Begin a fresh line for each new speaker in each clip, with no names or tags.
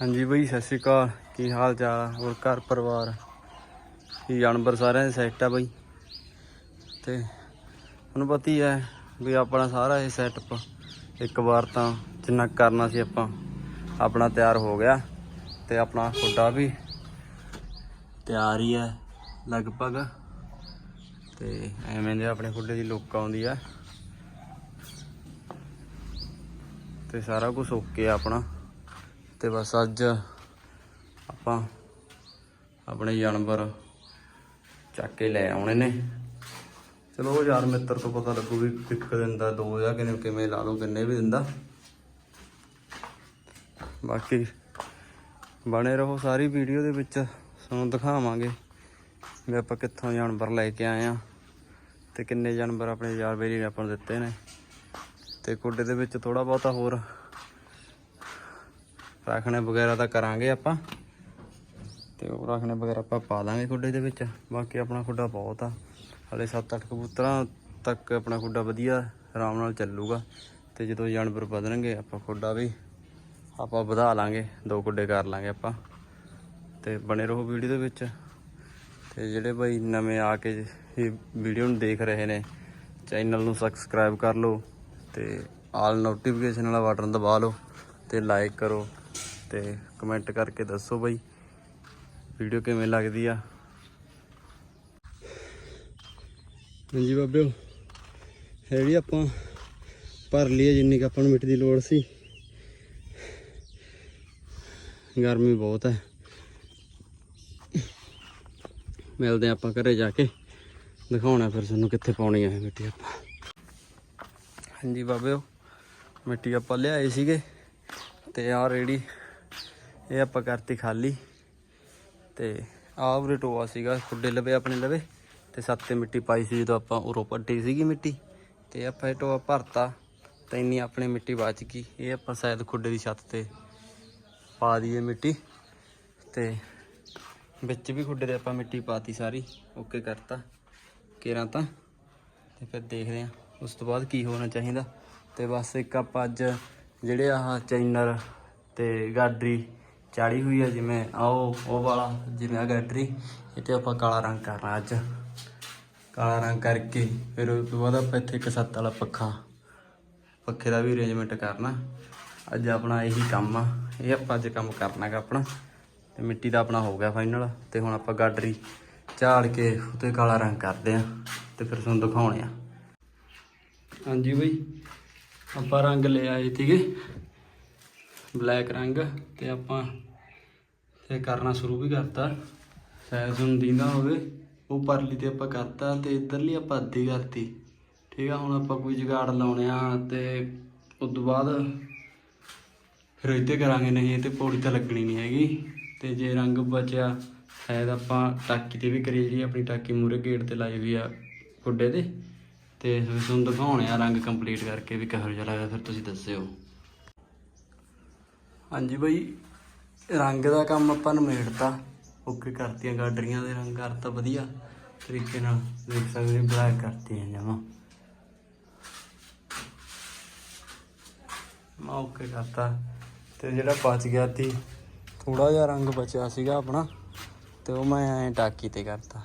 ਹਾਂਜੀ ਬਈ, ਸਤਿ ਸ਼੍ਰੀ ਅਕਾਲ। ਕੀ ਹਾਲ ਚਾਲ? ਹੋਰ ਘਰ ਪਰਿਵਾਰ? ਕੀ ਜਾਨਵਰ ਸਾਰਿਆਂ ਦੇ ਸੈੱਟ ਆ ਬਈ? ਤੇ ਤੁਹਾਨੂੰ ਪਤਾ ਹੀ ਹੈ ਵੀ ਆਪਣਾ ਸਾਰਾ ਇਹ ਸੈਟਅਪ ਇੱਕ ਵਾਰ ਤਾਂ ਜਿੰਨਾ ਕਰਨਾ ਸੀ ਆਪਾਂ, ਆਪਣਾ ਤਿਆਰ ਹੋ ਗਿਆ ਤੇ ਆਪਣਾ ਖੁੱਡਾ ਵੀ ਤਿਆਰ ਹੀ ਹੈ ਲਗਭਗ। ਤੇ ਐਵੇਂ ਦੇ ਆਪਣੇ ਖੁੱਡੇ ਦੀ ਲੁੱਕ ਆਉਂਦੀ ਆ। ਤੇ ਸਾਰਾ ਕੁਝ ਓਕੇ ਆ ਆਪਣਾ। ਤੇ ਬਸ ਅੱਜ ਆਪਾਂ ਆਪਣੇ ਜਾਨਵਰ ਚੱਕ ਕੇ ਲੈ ਆਉਣੇ ਨੇ। ਚਲੋ ਯਾਰ ਮਿੱਤਰ ਤੋਂ ਪਤਾ ਲੱਗੂ ਵੀ ਇੱਕ ਦਿੰਦਾ ਦੋ ਜਾਂ ਕਿਵੇਂ ਕਿਵੇਂ ਲਾ ਲਓ, ਕਿੰਨੇ ਵੀ ਦਿੰਦਾ ਬਾਕੀ ਬਣੇ ਰਹੋ ਸਾਰੀ ਵੀਡੀਓ ਦੇ ਵਿੱਚ, ਤੁਹਾਨੂੰ ਦਿਖਾਵਾਂਗੇ ਵੀ ਆਪਾਂ ਕਿੱਥੋਂ ਜਾਨਵਰ ਲੈ ਕੇ ਆਏ ਆ ਤੇ ਕਿੰਨੇ ਜਾਨਵਰ ਆਪਣੇ ਯਾਰ ਬੇਰੀ ਨੇ ਆਪਾਂ ਨੂੰ ਦਿੱਤੇ ਨੇ। ਤੇ ਕੁੱਡੇ ਦੇ ਵਿੱਚ ਥੋੜਾ ਬਹੁਤਾ ਹੋਰ ਰੱਖਣੇ ਵਗੈਰਾ ਤਾਂ ਕਰਾਂਗੇ ਆਪਾਂ। ਤੇ ਉਹ ਰੱਖਣੇ ਵਗੈਰਾ ਆਪਾਂ ਪਾ ਦਾਂਗੇ ਖੁੱਡੇ ਦੇ ਵਿੱਚ। ਬਾਕੀ ਆਪਣਾ ਖੁੱਡਾ ਬਹੁਤ ਆ। ਹਲੇ 7-8 ਕਬੂਤਰਾਂ ਤੱਕ ਆਪਣਾ ਖੁੱਡਾ ਵਧੀਆ ਆਰਾਮ ਨਾਲ ਚੱਲੂਗਾ। ਤੇ ਜਦੋਂ ਜਾਨਵਰ ਵਧਣਗੇ, ਆਪਾਂ ਖੁੱਡਾ ਵੀ ਆਪਾਂ ਵਧਾ ਲਾਂਗੇ। ਦੋ ਖੁੱਡੇ ਕਰ ਲਾਂਗੇ ਆਪਾਂ। ਤੇ ਬਣੇ ਰਹੋ ਵੀਡੀਓ ਦੇ ਵਿੱਚ। ਤੇ ਜਿਹੜੇ ਭਾਈ ਨਵੇਂ ਆ ਕੇ ਇਹ ਵੀਡੀਓ ਨੂੰ ਦੇਖ ਰਹੇ ਨੇ, ਚੈਨਲ ਨੂੰ ਸਬਸਕ੍ਰਾਈਬ ਕਰ ਲਓ। ਤੇ ਆਲ ਨੋਟੀਫਿਕੇਸ਼ਨ ਵਾਲਾ ਬਟਨ ਦਬਾ ਲਓ। ਤੇ ਲਾਈਕ ਕਰੋ। ਤੇ ਕਮੈਂਟ ਕਰਕੇ ਦੱਸੋ ਬਈ। ਵੀਡੀਓ ਕਿਵੇਂ ਲੱਗਦੀ ਆ? ਹਾਂਜੀ ਬਾਬਿਓ ਹੈ ਵੀ ਆਪਾਂ ਭਰ ਲਈਏ ਜਿੰਨੀ ਕੁ ਆਪਾਂ ਨੂੰ ਮਿੱਟੀ ਦੀ ਲੋੜ ਸੀ। ਗਰਮੀ ਬਹੁਤ ਹੈ ਮਿਲਦੇ ਆਪਾਂ ਘਰੇ ਜਾ ਕੇ। ਦਿਖਾਉਣਾ ਫਿਰ ਤੁਹਾਨੂੰ ਕਿੱਥੇ ਪਾਉਣੀ ਹੈ ਮਿੱਟੀ ਆਪਾਂ। ਹਾਂਜੀ ਬਾਬਿਓ ਮਿੱਟੀ ਆਪਾਂ ਲਿਆਏ ਸੀਗੇ ਤੇ ਆਹ ਰੇੜੀ ਇਹ ਆਪਾਂ ਕਰਤੀ ਖਾਲੀ ਤੇ ਆਹ ਉਰੇ ਟੋਆ ਸੀਗਾ, ਖੁੱਡੇ ਲਵੇ, ਆਪਣੇ ਲਵੇ ਤੇ ਸੱਤੇ ਮਿੱਟੀ ਪਾਈ ਸੀ ਜਦੋਂ ਆਪਾਂ ਉਰੋਂ ਪੱਟੀ ਸੀਗੀ ਮਿੱਟੀ ਤੇ ਆਪਾਂ ਇਹ ਟੋਆ ਭਰਤਾ ਤੇ ਇੰਨੀ ਆਪਣੀ ਮਿੱਟੀ ਬਚ ਗਈ। ਇਹ ਆਪਾਂ ਸ਼ਾਇਦ ਖੁੱਡੇ ਦੀ ਛੱਤ ਤੇ ਪਾ ਦਈਏ ਮਿੱਟੀ ਤੇ ਵਿੱਚ ਵੀ ਖੁੱਡੇ ਦੇ ਆਪਾਂ ਮਿੱਟੀ ਪਾਤੀ ਸਾਰੀ, ਓਕੇ ਕਰਤਾ ਕੇਰਾਂ ਤਾਂ। ਤੇ ਫਿਰ ਦੇਖਦੇ ਹਾਂ ਉਸ ਤੋਂ ਬਾਅਦ ਕੀ ਹੋਣਾ ਚਾਹੀਦਾ। ਤੇ ਬਸ ਇੱਕ ਆਪਾਂ ਅੱਜ ਜਿਹੜੇ ਆਹ ਚੈਨਰ ਤੇ ਗਾਡਰੀ ਚਾੜੀ ਹੋਈ ਆ ਜਿਵੇਂ ਆਓ ਉਹ ਵਾਲਾ, ਜਿਵੇਂ ਆ ਗਾਡਰੀ ਇਹ ਤੇ ਆਪਾਂ ਕਾਲਾ ਰੰਗ ਕਰਨਾ ਅੱਜ। ਕਾਲਾ ਰੰਗ ਕਰਕੇ, ਫਿਰ ਉਸ ਤੋਂ ਬਾਅਦ ਆਪਾਂ ਇੱਥੇ ਇੱਕ ਸੱਤ ਵਾਲਾ ਪੱਖਾ, ਪੱਖੇ ਦਾ ਵੀ ਅਰੇਂਜਮੈਂਟ ਕਰਨਾ। ਅੱਜ ਆਪਣਾ ਇਹੀ ਕੰਮ ਆ, ਇਹ ਆਪਾਂ ਅੱਜ ਕੰਮ ਕਰਨਾਗਾ ਆਪਣਾ। ਤੇ ਮਿੱਟੀ ਦਾ ਆਪਣਾ ਹੋ ਗਿਆ ਫਾਈਨਲ ਤੇ ਹੁਣ ਆਪਾਂ ਗਾਡਰੀ ਝਾੜ ਕੇ ਉਤੇ ਕਾਲਾ ਰੰਗ ਕਰਦੇ ਆ, ਤੇ ਫਿਰ ਤੁਹਾਨੂੰ ਦਿਖਾਉਣੇ ਆ। ਹਾਂਜੀ ਬਈ, ਆਪਾਂ ਰੰਗ ਲੈ ਆਏ ਸੀਗੇ। ਬਲੈਕ ਰੰਗ ਤੇ ਆਪਾਂ ਤੇ ਕਰਨਾ ਸ਼ੁਰੂ ਵੀ ਕਰਤਾ। ਸ਼ਾਇਦ ਤੁਹਾਨੂੰ ਦੀਂਦਾ ਹੋਵੇ। ਉਹ ਪਰਲੀ ਤੇ ਆਪਾਂ ਕਰਤਾ ਤੇ ਇਧਰਲੀ ਆਪਾਂ ਅੱਧੀ ਕਰਤੀ। ਠੀਕ ਆ, ਹੁਣ ਆਪਾਂ ਕੋਈ ਜਗਾੜ ਲਾਉਣੇ ਆ ਤੇ ਉਸ ਤੋਂ ਬਾਅਦ ਫਿਰ ਇੱਥੇ ਕਰਾਂਗੇ, ਨਹੀਂ ਇਹ ਤੇ ਪੌੜੀ ਤਾਂ ਲੱਗਣੀ ਨਹੀਂ ਹੈਗੀ। ਤੇ ਜੇ ਰੰਗ ਬਚਿਆ, ਸ਼ਾਇਦ ਆਪਾਂ ਟਾਕੀ ਤੇ ਵੀ ਕਰੀ ਜਿਹੜੀ ਆਪਣੀ ਟਾਕੀ ਮੂਰੇ ਗੇਟ ਤੇ ਲਾਈ ਹੋਈ ਆ ਗੁੱਡੇ ਤੇ। ਤੇ ਫਿਰ ਤੁਹਾਨੂੰ ਦਿਖਾਉਣੇ ਆ ਰੰਗ ਕੰਪਲੀਟ ਕਰਕੇ ਵੀ ਕਿਹੋ ਜਿਹਾ ਲੱਗਦਾ, ਫਿਰ ਤੁਸੀਂ ਦੱਸਿਓ। ਹਾਂਜੀ ਬਾਈ, ਰੰਗ ਦਾ ਕੰਮ ਆਪਾਂ ਨਿਮੇੜਤਾ। ਓਕੇ ਕਰਤੀਆਂ, ਗਾਡਰੀਆਂ ਦੇ ਰੰਗ ਕਰਤਾ ਵਧੀਆ ਤਰੀਕੇ ਨਾਲ। ਦੇਖ ਸਕਦੇ ਹੋ ਬਲੈਕ ਕਰਤੀਆਂ ਜਮਾ। ਮੈਂ ਓਕੇ ਕਰਤਾ। ਤੇ ਜਿਹੜਾ ਬਚ ਗਿਆ ਸੀ ਥੋੜਾ ਜਿਹਾ ਰੰਗ ਬਚਿਆ ਸੀਗਾ ਆਪਣਾ, ਤੇ ਉਹ ਮੈਂ ਐਂ ਟਾਕੀ ਤੇ ਕਰਤਾ।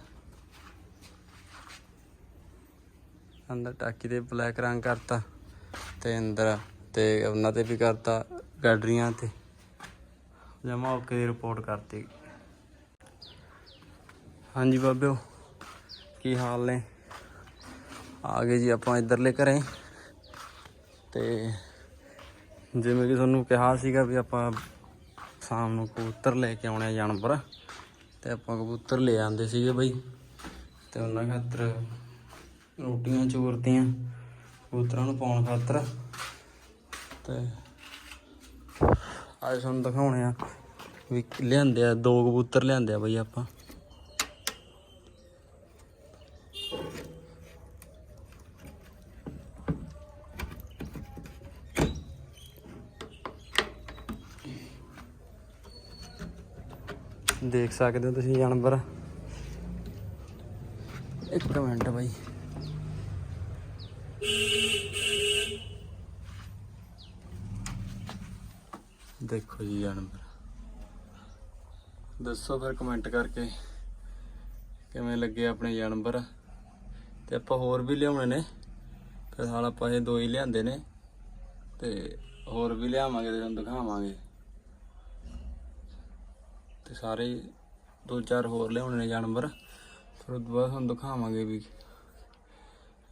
ਅੰਦਰ ਟਾਕੀ ਤੇ ਬਲੈਕ ਰੰਗ ਕਰਤਾ, ਤੇ ਅੰਦਰ ਤੇ ਉਹਨਾਂ ਤੇ ਵੀ ਕਰਤਾ। ਗਾਡਰੀਆਂ ਤੇ। ਜਮਾ ਓਕੇ ਦੀ ਰਿਪੋਰਟ ਕਰਤੀ। ਹਾਂਜੀ ਬਾਬਿਓ, ਕੀ ਹਾਲ ਨੇ? ਆ ਗਏ ਜੀ ਆਪਾਂ ਇੱਧਰਲੇ ਘਰੇ। ਤੇ ਜਿਵੇਂ ਕਿ ਤੁਹਾਨੂੰ ਕਿਹਾ ਸੀਗਾ ਵੀ ਆਪਾਂ ਸ਼ਾਮ ਨੂੰ ਕਬੂਤਰ ਲੈ ਕੇ ਆਉਣੇ ਜਾਨਵਰ। ਤੇ ਆਪਾਂ ਕਬੂਤਰ ਲੈ ਆਂਦੇ ਸੀਗੇ ਬਈ। ਤੇ ਉਹਨਾਂ ਖਾਤਰ ਰੋਟੀਆਂ ਚੋਰਤੀਆਂ, ਕਬੂਤਰਾਂ ਨੂੰ ਪਾਉਣ ਖਾਤਰ। ਤੇ ਅੱਜ ਤੁਹਾਨੂੰ ਦਿਖਾਉਣੇ ਆ ਵੀ ਲਿਆਂਦੇ ਆ, ਦੋ ਕਬੂਤਰ ਲਿਆਂਦੇ ਆ ਬਈ ਆਪਾਂ। ਦੇਖ ਸਕਦੇ ਹੋ ਤੁਸੀਂ ਜਾਨਵਰ। ਇੱਕ ਮਿੰਟ ਬਾਈ। ਦੇਖੋ ਜੀ ਜਾਨਵਰ। ਦੱਸੋ ਫਿਰ ਕਮੈਂਟ ਕਰਕੇ ਕਿਵੇਂ ਲੱਗੇ ਆਪਣੇ ਜਾਨਵਰ। ਤੇ ਆਪਾਂ ਹੋਰ ਵੀ ਲਿਆਉਣੇ ਨੇ। ਫਿਲਹਾਲ ਆਪਾਂ ਇਹ ਦੋ ਹੀ ਲਿਆਂਦੇ ਨੇ। ਤੇ ਹੋਰ ਵੀ ਲਿਆਵਾਂਗੇ ਤੇ ਤੁਹਾਨੂੰ ਦਿਖਾਵਾਂਗੇ। ਤੇ ਸਾਰੇ ਦੋ ਚਾਰ ਹੋਰ ਲਿਆਉਣੇ ਨੇ ਜਾਨਵਰ। ਫਿਰ ਉਹ ਬਾਅਦ ਤੁਹਾਨੂੰ ਦਿਖਾਵਾਂਗੇ ਵੀ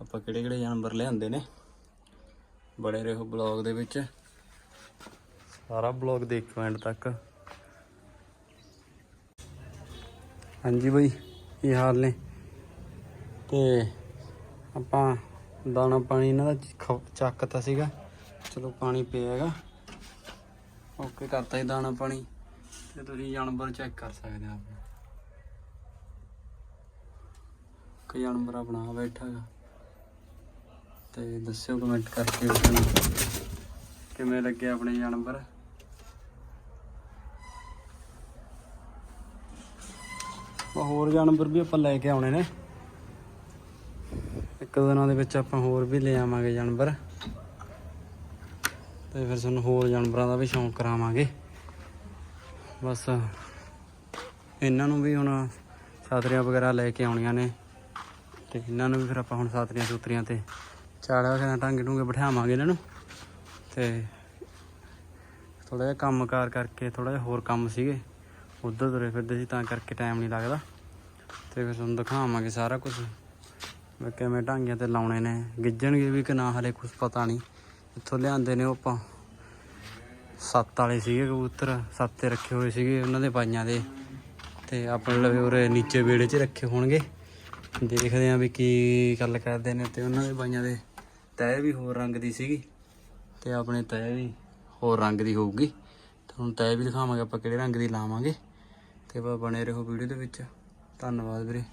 ਆਪਾਂ ਕਿਹੜੇ ਕਿਹੜੇ ਜਾਨਵਰ ਲਿਆਂਦੇ ਨੇ। ਬੜੇ ਰਹੋ ਬਲੌਗ ਦੇ ਵਿੱਚ। ਸਾਰਾ ਬਲੌਗ ਦੇਖੋ ਐਂਡ ਤੱਕ। ਹਾਂਜੀ ਬਈ, ਕੀ ਹਾਲ ਨੇ? ਤੇ ਆਪਾਂ ਦਾਣਾ ਪਾਣੀ ਇਹਨਾਂ ਦਾ ਖ- ਚੱਕਤਾ ਸੀਗਾ। ਚਲੋ ਪਾਣੀ ਪਿਆ ਹੈਗਾ ਓਕੇ, ਕਰਤਾ ਹੀ ਦਾਣਾ ਪਾਣੀ। ਤੇ ਤੁਸੀਂ ਜਾਨਵਰ ਚੈੱਕ ਕਰ ਸਕਦੇ ਆ ਆਪਣਾ। ਕਈ ਜਾਨਵਰ ਆਪਣਾ ਬੈਠਾ ਹੈਗਾ ਤੇ ਦੱਸਿਓ ਕਮੈਂਟ ਕਰਕੇ ਕਿਵੇਂ ਲੱਗੇ ਆਪਣੇ ਜਾਨਵਰ? ਹੋਰ ਜਾਨਵਰ ਵੀ ਆਪਾਂ ਲੈ ਕੇ ਆਉਣੇ ਨੇ। ਇੱਕ ਦਿਨਾਂ ਦੇ ਵਿੱਚ ਆਪਾਂ ਹੋਰ ਵੀ ਲੈ ਆਵਾਂਗੇ ਜਾਨਵਰ। ਤੇ ਫਿਰ ਤੁਹਾਨੂੰ ਹੋਰ ਜਾਨਵਰਾਂ ਦਾ ਵੀ ਸ਼ੌਂਕ ਕਰਾਵਾਂਗੇ। ਬਸ ਇਹਨਾਂ ਨੂੰ ਵੀ ਹੁਣ ਸਾਤਰੀਆਂ ਵਗੈਰਾ ਲੈ ਕੇ ਆਉਣੀਆਂ ਨੇ। ਤੇ ਇਹਨਾਂ ਨੂੰ ਵੀ ਫਿਰ ਆਪਾਂ ਹੁਣ ਸਾਤਰੀਆਂ ਸੂਤਰੀਆਂ ਤੇ ਚਾੜਾ ਵਗੈਰਾ ਟਾਂਗੇ ਟੂੰਗੇ ਬਿਠਾਵਾਂਗੇ ਇਹਨਾਂ ਨੂੰ। ਤੇ ਥੋੜਾ ਜਿਹਾ ਕੰਮਕਾਰ ਕਰਕੇ ਥੋੜਾ ਜਿਹਾ ਹੋਰ ਕੰਮ ਸੀਗੇ। ਉੱਧਰ ਤੁਰੇ ਫਿਰਦੇ ਸੀ, ਤਾਂ ਕਰਕੇ ਟਾਈਮ ਨਹੀਂ ਲੱਗਦਾ। ਤੇ ਫਿਰ ਤੁਹਾਨੂੰ ਦਿਖਾਵਾਂਗੇ ਸਾਰਾ ਕੁਝ ਵੀ ਕਿਵੇਂ ਢਾਂਗੀਆਂ ਤੇ ਲਾਉਣੇ ਨੇ। ਗਿੱਜਣਗੇ ਵੀ ਕਿ ਨਾ, ਹਲੇ ਕੁਝ ਪਤਾ ਨਹੀਂ ਇੱਥੋਂ ਲਿਆਂਦੇ ਨੇ ਉਹ ਆਪਾਂ। ਸੱਤ ਵਾਲੇ ਸੀਗੇ ਕਬੂਤਰ, ਸੱਤ ਤੇ ਰੱਖੇ ਹੋਏ ਸੀਗੇ ਉਹਨਾਂ ਦੇ ਪਾਈਆਂ ਦੇ। ਤੇ ਆਪਣੇ ਲਵੇ ਉਰੇ ਨੀਚੇ ਵਿਹੜੇ 'ਚ ਰੱਖੇ ਹੋਣਗੇ। ਦੇਖਦੇ ਆਂ ਵੀ ਕੀ ਗੱਲ ਕਰਦੇ ਨੇ ਤੇ ਉਹਨਾਂ ਦੇ ਪਾਈਆਂ ਦੇ। ਤੈਅ ਵੀ ਹੋਰ ਰੰਗ ਦੀ ਸੀਗੀ। ਤੇ ਆਪਣੇ ਤੈਅ ਵੀ ਹੋਰ ਰੰਗ ਦੀ ਹੋਊਗੀ। ਤੁਹਾਨੂੰ ਤੈਅ ਵੀ ਦਿਖਾਵਾਂਗੇ ਆਪਾਂ ਕਿਹੜੇ ਰੰਗ ਦੀ ਲਾਵਾਂਗੇ। ਤੇ ਬਸ ਬਣੇ ਰਹੋ ਵੀਡੀਓ ਦੇ ਵਿੱਚ। ਧੰਨਵਾਦ ਵੀਰੇ।